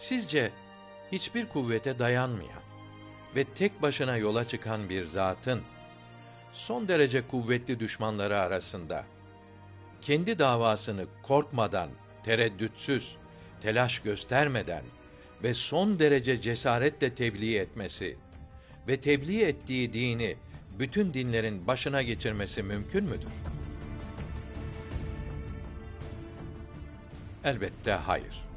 Sizce hiçbir kuvvete dayanmayan ve tek başına yola çıkan bir zatın son derece kuvvetli düşmanları arasında kendi davasını korkmadan, tereddütsüz, telaş göstermeden ve son derece cesaretle tebliğ etmesi ve tebliğ ettiği dini bütün dinlerin başına geçirmesi mümkün müdür? Elbette hayır.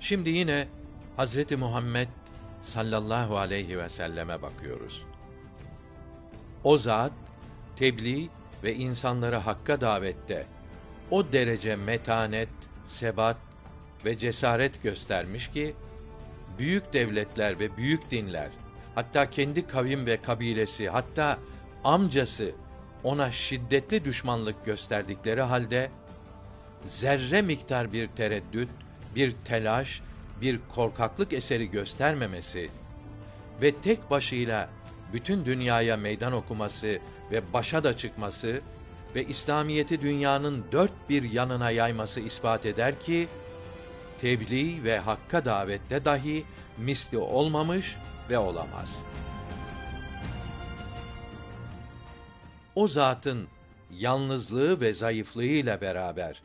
Şimdi yine Hazreti Muhammed sallallahu aleyhi ve selleme bakıyoruz. O zat tebliğ ve insanları hakka davette o derece metanet, sebat ve cesaret göstermiş ki büyük devletler ve büyük dinler hatta kendi kavim ve kabilesi hatta amcası ona şiddetli düşmanlık gösterdikleri halde zerre miktar bir tereddüt, bir telaş, bir korkaklık eseri göstermemesi ve tek başıyla bütün dünyaya meydan okuması ve başa da çıkması ve İslamiyeti dünyanın dört bir yanına yayması ispat eder ki tebliğ ve hakka davette dahi misli olmamış ve olamaz. O zatın yalnızlığı ve zayıflığıyla beraber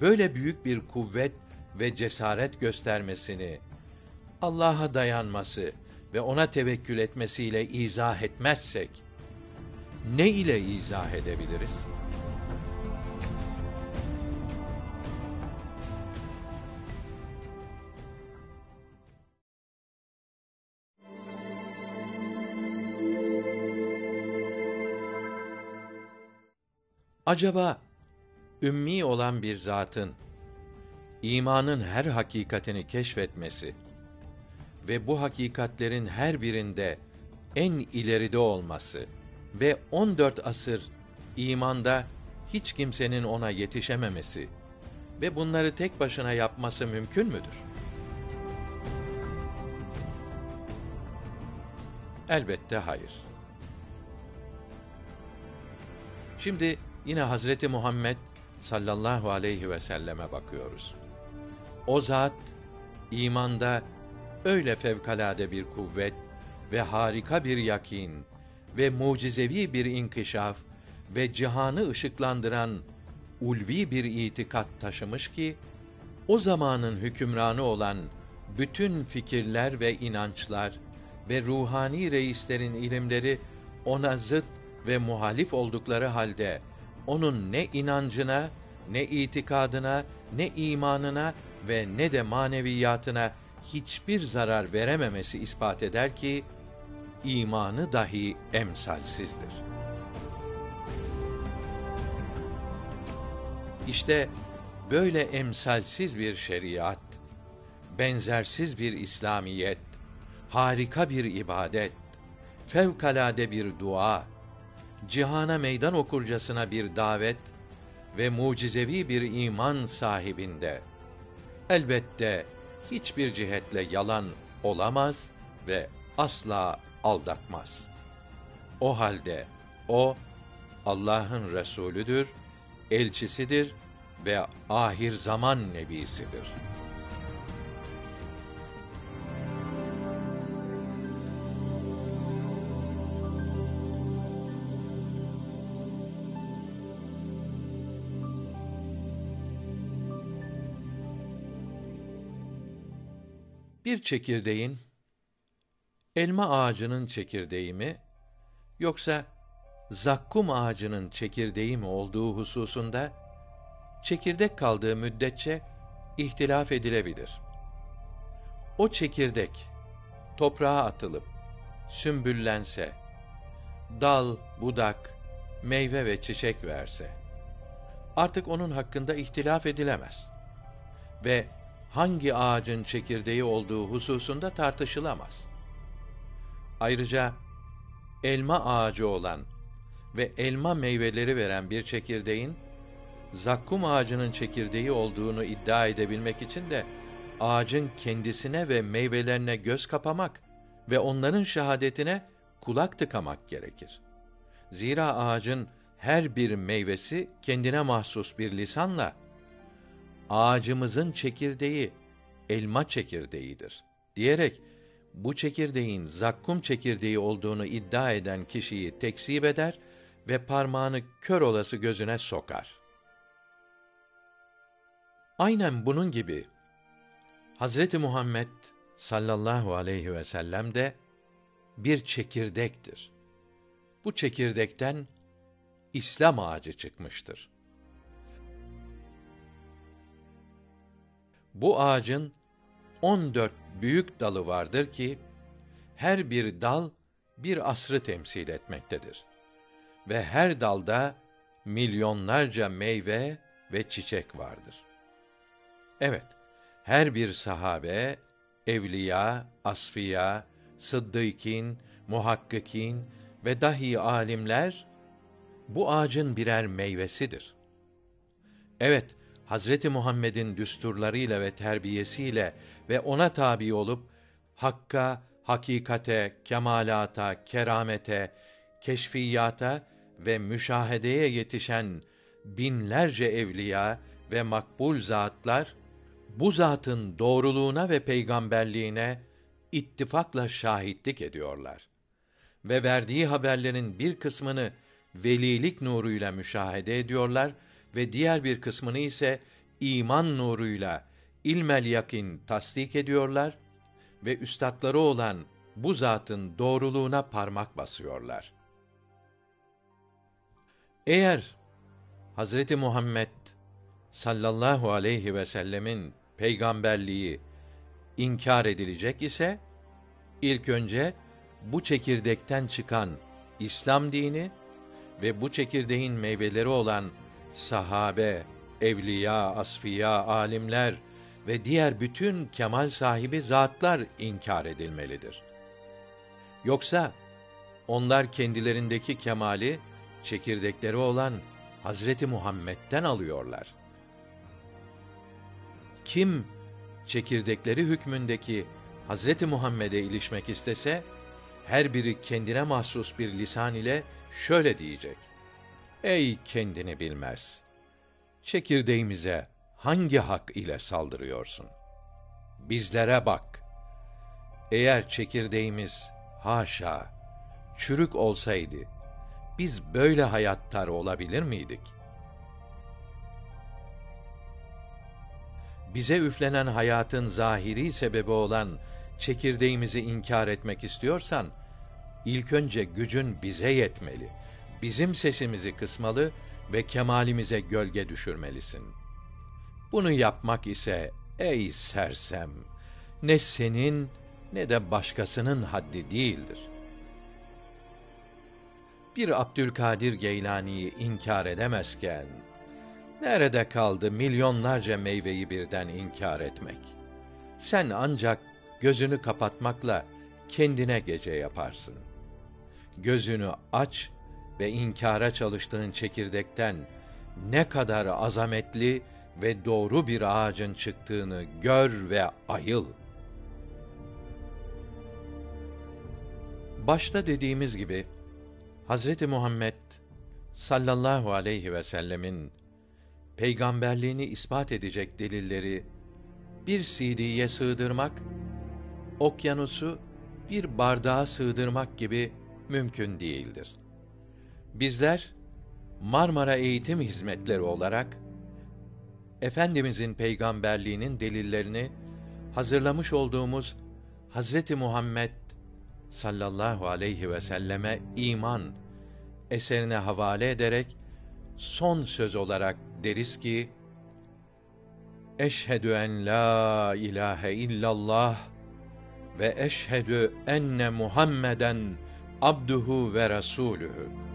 böyle büyük bir kuvvet ve cesaret göstermesini Allah'a dayanması ve ona tevekkül etmesiyle izah etmezsek ne ile izah edebiliriz? Acaba ümmi olan bir zatın imanın her hakikatini keşfetmesi ve bu hakikatlerin her birinde en ileride olması ve 14 asır imanda hiç kimsenin ona yetişememesi ve bunları tek başına yapması mümkün müdür? Elbette hayır. Şimdi yine Hazreti Muhammed sallallahu aleyhi ve selleme bakıyoruz. O zat imanda öyle fevkalade bir kuvvet ve harika bir yakin ve mucizevi bir inkişaf ve cihanı ışıklandıran ulvi bir itikat taşımış ki o zamanın hükümranı olan bütün fikirler ve inançlar ve ruhani reislerin ilimleri ona zıt ve muhalif oldukları halde onun ne inancına, ne itikadına, ne imanına ve ne de maneviyatına hiçbir zarar verememesi ispat eder ki imanı dahi emsalsizdir. İşte böyle emsalsiz bir şeriat, benzersiz bir İslamiyet, harika bir ibadet, fevkalade bir dua, cihana meydan okurcasına bir davet ve mucizevi bir iman sahibinde elbette hiçbir cihetle yalan olamaz ve asla aldatmaz. O halde o Allah'ın resulüdür, elçisidir ve ahir zaman nebisidir. Bir çekirdeğin elma ağacının çekirdeği mi yoksa zakkum ağacının çekirdeği mi olduğu hususunda çekirdek kaldığı müddetçe ihtilaf edilebilir. O çekirdek toprağa atılıp sümbüllense, dal, budak, meyve ve çiçek verse artık onun hakkında ihtilaf edilemez ve hangi ağacın çekirdeği olduğu hususunda tartışılamaz. Ayrıca elma ağacı olan ve elma meyveleri veren bir çekirdeğin zakkum ağacının çekirdeği olduğunu iddia edebilmek için de ağacın kendisine ve meyvelerine göz kapamak ve onların şehadetine kulak tıkamak gerekir. Zira ağacın her bir meyvesi kendine mahsus bir lisanla ağacımızın çekirdeği elma çekirdeğidir diyerek bu çekirdeğin zakkum çekirdeği olduğunu iddia eden kişiyi tekzip eder ve parmağını kör olası gözüne sokar. Aynen bunun gibi Hazreti Muhammed sallallahu aleyhi ve sellem de bir çekirdektir. Bu çekirdekten İslam ağacı çıkmıştır. Bu ağacın 14 büyük dalı vardır ki her bir dal bir asrı temsil etmektedir. Ve her dalda milyonlarca meyve ve çiçek vardır. Evet, her bir sahabe, evliya, asfiya, sıddıkîn, muhakkikin ve dahi alimler bu ağacın birer meyvesidir. Evet, Hazreti Muhammed'in düsturlarıyla ve terbiyesiyle ve ona tabi olup hakka, hakikate, kemalata, keramete, keşfiyata ve müşahedeye yetişen binlerce evliya ve makbul zatlar bu zatın doğruluğuna ve peygamberliğine ittifakla şahitlik ediyorlar. Ve verdiği haberlerin bir kısmını velilik nuruyla müşahede ediyorlar ve diğer bir kısmını ise iman nuruyla ilmel yakin tasdik ediyorlar ve üstadları olan bu zatın doğruluğuna parmak basıyorlar. Eğer Hazreti Muhammed sallallahu aleyhi ve sellemin peygamberliği inkar edilecek ise ilk önce bu çekirdekten çıkan İslam dini ve bu çekirdeğin meyveleri olan sahabe, evliya, asfiya, alimler ve diğer bütün kemal sahibi zatlar inkar edilmelidir. Yoksa onlar kendilerindeki kemali çekirdekleri olan Hazreti Muhammed'den alıyorlar. Kim çekirdekleri hükmündeki Hazreti Muhammed'e ilişmek istese her biri kendine mahsus bir lisan ile şöyle diyecek: Ey kendini bilmez! Çekirdeğimize hangi hak ile saldırıyorsun? Bizlere bak. Eğer çekirdeğimiz haşa çürük olsaydı biz böyle hayattar olabilir miydik? Bize üflenen hayatın zahiri sebebi olan çekirdeğimizi inkar etmek istiyorsan ilk önce gücün bize yetmeli. Bizim sesimizi kısmalı ve kemalimize gölge düşürmelisin. Bunu yapmak ise ey sersem ne senin ne de başkasının haddi değildir. Bir Abdülkadir Geylani'yi inkar edemezken nerede kaldı milyonlarca meyveyi birden inkar etmek? Sen ancak gözünü kapatmakla kendine gece yaparsın. Gözünü aç ve inkara çalıştığın çekirdekten ne kadar azametli ve doğru bir ağacın çıktığını gör ve ayıl. Başta dediğimiz gibi Hazreti Muhammed sallallahu aleyhi ve sellemin peygamberliğini ispat edecek delilleri bir CD'ye sığdırmak, okyanusu bir bardağa sığdırmak gibi mümkün değildir. Bizler Marmara Eğitim Hizmetleri olarak Efendimizin peygamberliğinin delillerini hazırlamış olduğumuz Hazreti Muhammed sallallahu aleyhi ve selleme iman eserine havale ederek son söz olarak deriz ki Eşhedü en la ilahe illallah ve eşhedü enne Muhammeden abduhu ve rasulühü.